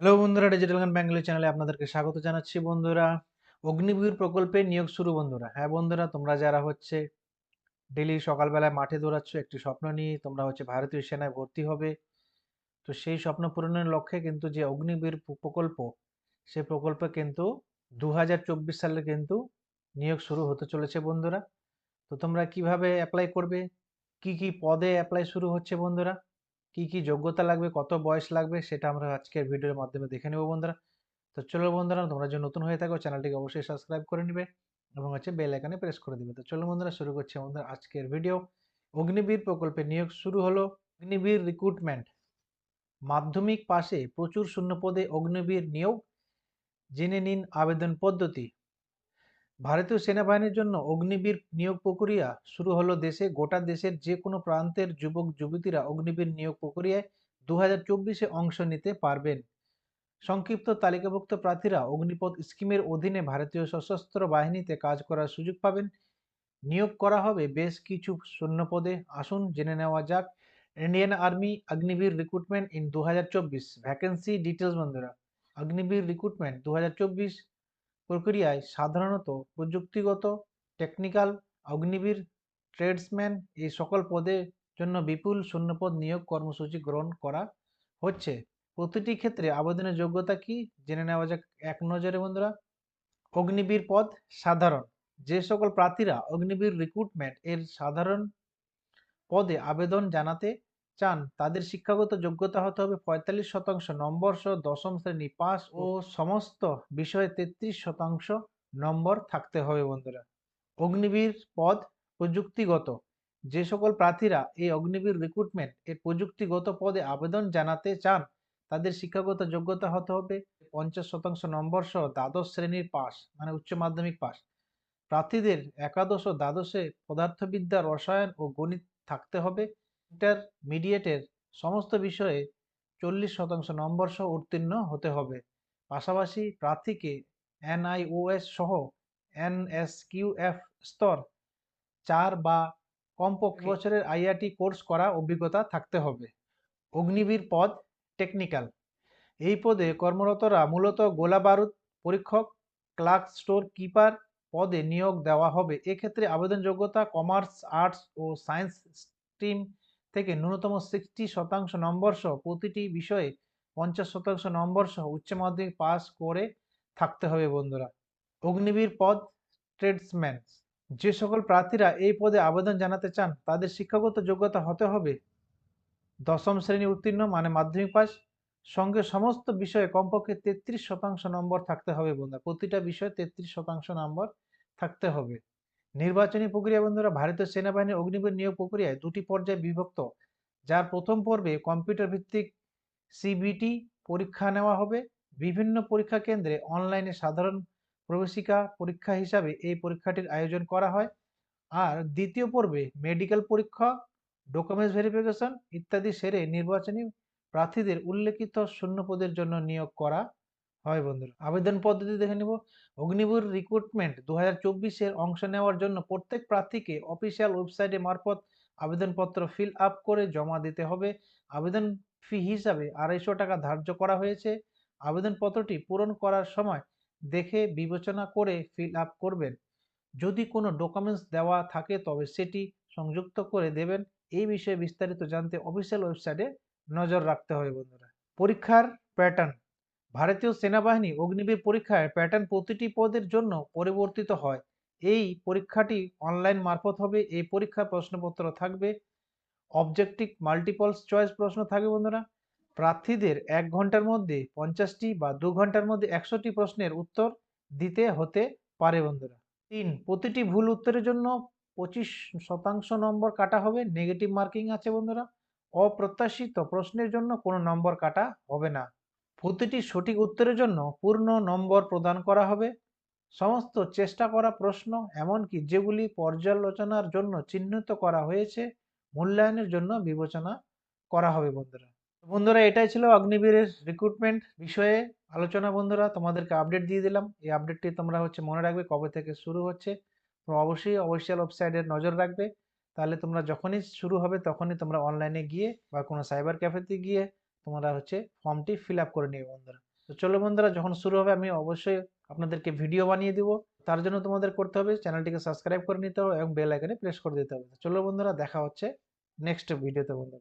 Hello বন্ধুরা digital গান Bengali চ্যানেলে আপনাদেরকে স্বাগত জানাচ্ছি বন্ধুরা। অগ্নিবীর প্রকল্পে নিয়োগ শুরু বন্ধুরা। হ্যাঁ বন্ধুরা, তোমরা যারা হচ্ছে ডেলি সকালবেলায় মাঠে দৌড়াচ্ছ, একটি স্বপ্ন নিয়ে তোমরা হচ্ছে ভারতীয় সেনায় ভর্তি হবে। তো সেই স্বপ্ন পূরণের লক্ষ্যে কিন্তু যে অগ্নিবীর প্র- প্রকল্প সেই প্রকল্পে কিন্তু দু হাজার চব্বিশ সালে কিন্তু নিয়োগ শুরু হতে চলেছে বন্ধুরা। তো তোমরা কীভাবে অ্যাপ্লাই করবে? কি কি পদে অ্যাপ্লাই শুরু হচ্ছে বন্ধুরা? কি কি যোগ্যতা লাগবে, কত বয়স লাগবে, সেটা আমরা আজকের ভিডিওর মাধ্যমে দেখে নেব বন্ধুরা। তো চলো বন্ধুরা, তোমরা যে নতুন হয়ে থাকো, চ্যানেলটিকে অবশ্যই সাবস্ক্রাইব করে নিবে এবং হচ্ছে বেল আইকনে প্রেস করে দিবে। তো চলো বন্ধুরা, শুরু করছি আমাদের আজকের ভিডিও। অগ্নিবীর প্রকল্পে নিয়োগ শুরু হলো অগ্নিবীর রিক্রুটমেন্ট মাধ্যমিক পাশে প্রচুর শূন্যপদে অগ্নিবীর নিয়োগ। জেনে নিন আবেদন পদ্ধতি। ভারতীয় সেনাবাহিনীর জন্য অগ্নিবীর নিয়োগ প্রক্রিয়া শুরু হলো দেশে। গোটা দেশের যে কোনো প্রান্তের যুবক, যুবতীরা অগ্নিবীর নিয়োগ প্রক্রিয়ায় দু হাজার চব্বিশে অংশ নিতে পারবেন। সংক্ষিপ্ত তালিকাভুক্ত প্রার্থীরা অগ্নিপথ স্কিমের অধীনে ভারতীয় সশস্ত্র বাহিনীতে কাজ করার সুযোগ পাবেন। নিয়োগ করা হবে বেশ কিছু শূন্যপদে আসুন, জেনে নেওয়া যাক। Indian army Agniveer recruitment in দু হাজার চব্বিশ। ভ্যাকেন্সি ডিটেলস বন্ধুরা। অগ্নিবীর রিক্রুটমেন্ট দু হাজার চব্বিশ প্রক্রিয়ায় সাধারণত প্রযুক্তিগত টেকনিক্যাল অগ্নিবীর ট্রেডসম্যান এই সকল পদের জন্য বিপুল শূন্যপদ নিয়োগ কর্মসূচি গ্রহণ করা হচ্ছে। প্রতিটি ক্ষেত্রে আবেদনের যোগ্যতা কি? জেনে নেওয়া যাক এক নজরে বন্ধুরা। অগ্নিবীর পদ সাধারণ। যে সকল প্রার্থীরা অগ্নিবীর রিক্রুটমেন্ট এর সাধারণ পদে আবেদন জানাতে চান তাদের শিক্ষাগত যোগ্যতা হতে হবে পঁয়তাল্লিশ শতাংশ নম্বর সহ দশম শ্রেণি পাস ও সমস্ত বিষয়ে তেত্রিশ শতাংশ নম্বর থাকতে হবে বন্ধুরা। অগ্নিবীর পদ প্রযুক্তিগত। যে সকল প্রার্থীরা এই অগ্নিবীর রিক্রুটমেন্ট এর প্রযুক্তিগত পদে আবেদন জানাতে চান তাদের শিক্ষাগত যোগ্যতা হতে হবে পঞ্চাশ শতাংশ নম্বর সহ দ্বাদশ শ্রেণির পাস মানে উচ্চ মাধ্যমিক পাস প্রার্থীদের একাদশ ও দ্বাদশে পদার্থবিদ্যা রসায়ন ও গণিত থাকতে হবে। ইন্টারমিডিয়েটের সমস্ত বিষয়ে চল্লিশ শতাংশ নম্বর সহ উত্তীর্ণ হতে হবে। পাশাপাশি প্রার্থীকে এনআইওএস সহ এনএসকিউএফ স্তর চার বা কমপক্ষে বছরের আইআরটি কোর্স করা অভিজ্ঞতা থাকতে হবে। অগ্নিবীর পদ টেকনিক্যাল এই পদে কর্মরতরা মূলত গোলা বারুদ পরীক্ষক ক্লার্ক স্টোর কিপার পদে নিয়োগ দেওয়া হবে। এক্ষেত্রে আবেদন যোগ্যতা কমার্স আর্টস ও সায়েন্স স্ট্রিম থেকে ন্যূনতম সিক্সটি শতাংশ নম্বর সহ প্রতিটি বিষয়ে পঞ্চাশ শতাংশ নম্বর সহ উচ্চ মাধ্যমিক পাস করে থাকতে হবে বন্ধুরা। অগ্নিবীর পদ ট্রেডসম্যান যে সকল প্রার্থীরা এই পদে আবেদন জানাতে চান, তাদের শিক্ষাগত যোগ্যতা হতে হবে দশম শ্রেণি উত্তীর্ণ মানে মাধ্যমিক পাস সঙ্গে সমস্ত বিষয়ে কমপক্ষে তেত্রিশ শতাংশ নম্বর থাকতে হবে বন্ধুরা। প্রতিটা বিষয়ে তেত্রিশ শতাংশ নম্বর থাকতে হবে। নির্বাচনী প্রক্রিয়া, বন্ধুরা, ভারতীয় সেনাবাহিনীর অগ্নিবীর নিয়োগ প্রক্রিয়ায় দুটি পর্যায়ে বিভক্ত। যার প্রথম পর্বে কম্পিউটার ভিত্তিক সিবিটি পরীক্ষা নেওয়া হবে। বিভিন্ন পরীক্ষা কেন্দ্রে অনলাইনে সাধারণ প্রবেশিকা পরীক্ষা হিসাবে এই পরীক্ষাটির আয়োজন করা হয়। আর দ্বিতীয় পর্বে মেডিকেল পরীক্ষা, ডকুমেন্টস ভেরিফিকেশন ইত্যাদি সেরে নির্বাচনী প্রার্থীদের উল্লেখিত শূন্যপদের জন্য নিয়োগ করা হয় বন্ধুরা। আবেদন পদ্ধতি দেখে নিব। অগ্নিবীর রিক্রুটমেন্ট দু হাজার চব্বিশের অংশ নেওয়ার জন্য প্রত্যেক প্রার্থীকে অফিসিয়াল ওয়েবসাইটে মারফত আবেদনপত্র ফিল আপ করে জমা দিতে হবে। আবেদন ফি হিসাবে আড়াইশো টাকা ধার্য করা হয়েছে। আবেদনপত্রটি পূরণ করার সময় দেখে বিবেচনা করে ফিল আপ করবেন। যদি কোনো ডকুমেন্টস দেওয়া থাকে তবে সেটি সংযুক্ত করে দেবেন। এই বিষয়ে বিস্তারিত জানতে অফিসিয়াল ওয়েবসাইটে নজর রাখতে হবে বন্ধুরা। পরীক্ষার প্যাটার্ন ভারতীয় সেনাবাহিনী অগ্নিবীর পরীক্ষায় প্যাটার্ন প্রতিটি পদের জন্য পরিবর্তিত হয়। এই পরীক্ষাটি অনলাইন মারফত হবে, এই পরীক্ষার প্রশ্নপত্র থাকবে। অবজেক্টিভ মাল্টিপলস চয়েস প্রশ্ন থাকবে বন্ধুরা। প্রার্থীদের এক ঘণ্টার মধ্যে পঞ্চাশটি বা দু ঘণ্টার মধ্যে একশোটি প্রশ্নের উত্তর দিতে হতে পারে বন্ধুরা। তিন, প্রতিটি ভুল উত্তরের জন্য পঁচিশ শতাংশ নম্বর কাটা হবে নেগেটিভ মার্কিং আছে বন্ধুরা। অপ্রত্যাশিত প্রশ্নের জন্য কোনো নম্বর কাটা হবে না। প্রতিটি সঠিক উত্তরের জন্য পূর্ণ নম্বর প্রদান করা হবে। সমস্ত চেষ্টা করা প্রশ্ন, এমনকি যেগুলি পর্যালোচনার জন্য চিহ্নিত করা হয়েছে, মূল্যায়নের জন্য বিবেচনা করা হবে বন্ধুরা। বন্ধুরা, এটাই ছিল অগ্নিবীরের রিক্রুটমেন্ট বিষয়ে আলোচনা বন্ধুরা। তোমাদেরকে আপডেট দিয়ে দিলাম। এই আপডেটটি তোমরা হচ্ছে মনে রাখবে কবে থেকে শুরু হচ্ছে। তোমরা অবশ্যই অফিসিয়াল ওয়েবসাইটের নজর রাখবে। তাহলে তোমরা যখনই শুরু হবে, তখনই তোমরা অনলাইনে গিয়ে বা কোনো সাইবার ক্যাফেতে গিয়ে তোমরা হচ্ছে ফর্মটি ফিল আপ করে নিবে বন্ধুরা। তো চলো বন্ধুরা, যখন শুরু হবে, আমি অবশ্যই আপনাদেরকে ভিডিও বানিয়ে দিব। তার জন্য তোমাদের করতে হবে, চ্যানেলটিকে সাবস্ক্রাইব করে নিতে হবে এবং বেল আইকনে প্রেস করে দিতে হবে। চলো বন্ধুরা, দেখা হচ্ছে নেক্সট ভিডিওতে বন্ধুরা।